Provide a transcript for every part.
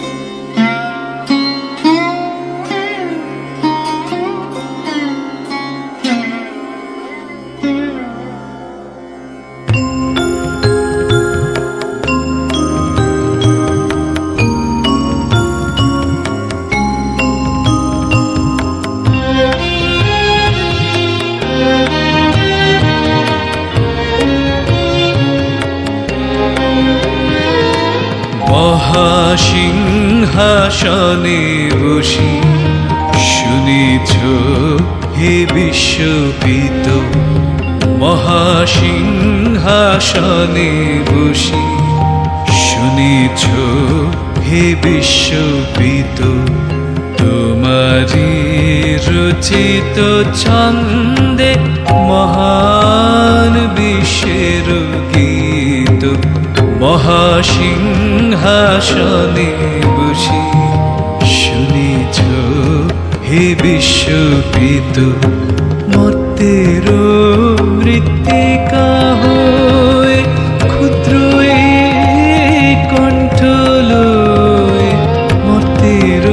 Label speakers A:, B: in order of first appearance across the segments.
A: thank you মহাসিংহাসনে বসি শুনিছ হে বিশ্বপিত মহাসিংহাসনে বসি শুনিছ হে বিশ্বপিত তোমারি রচিত ছন্দে মহান বিশ্বের মহাসিংহাসনে বসি শুনিছ হে বিশ্বপিত মর্তের মৃত্তিকা হয়ে ক্ষুদ্র কণ্ঠ লয়ে মর্তের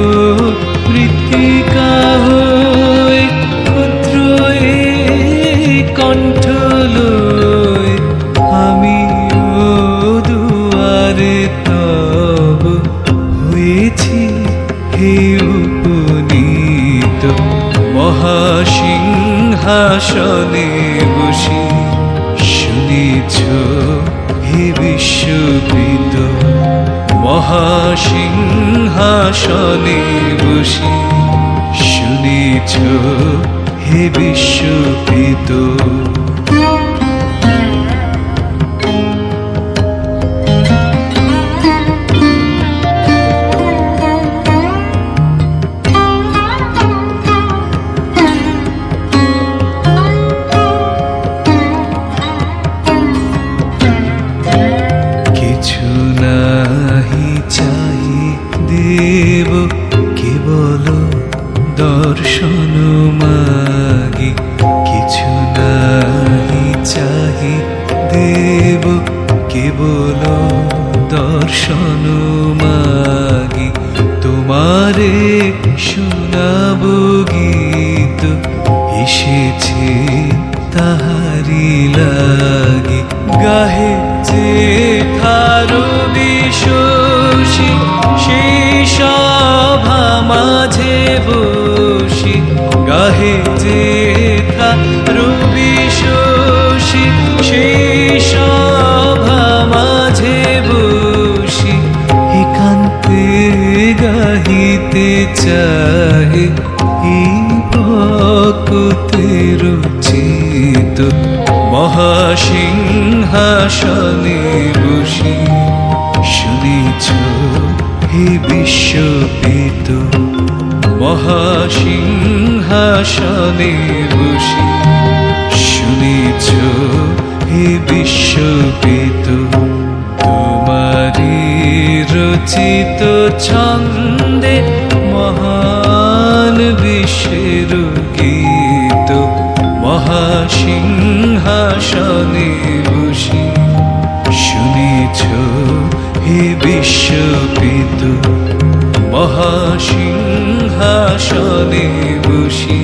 A: মৃত্তিকা হয়ে ক্ষুদ্র কণ্ঠ লয়ে দুয়ারে তব হয়েছি হে উপনীত। মহাসিংহাসনে বসি শুনেছ হে বিশ্বকৃত মহাসিংহাসনে বসি শুনেছ হে বিশ্বকৃত নাহি চাই দেব কেবল দর্শন মাগি। কিছু নাহি চাহি দেব কেবল দর্শন মাগি। তোমারে শোনাব গীত, এসেছে তাহারি লাগি। গাহে যে থারো বিশ্বসী সেই সভা মাঝে বসি। গাহে যে থারো বিশ্বসী সেই সভা মাঝে বসি। একান্তে গাহিতে চাহে এই ভক্তের চিত মহাসিংহাসনে বসি শুনেছ হে বিশ্বপিত মহাসিংহাসনে বসি শুনেছ হে বিশ্বপিত তোমারি রচিত ছন্দে মহান মহাসিংহাসনে বসি শুনেছ হে বিশ্বপিত মহাসিংহাসনে বসি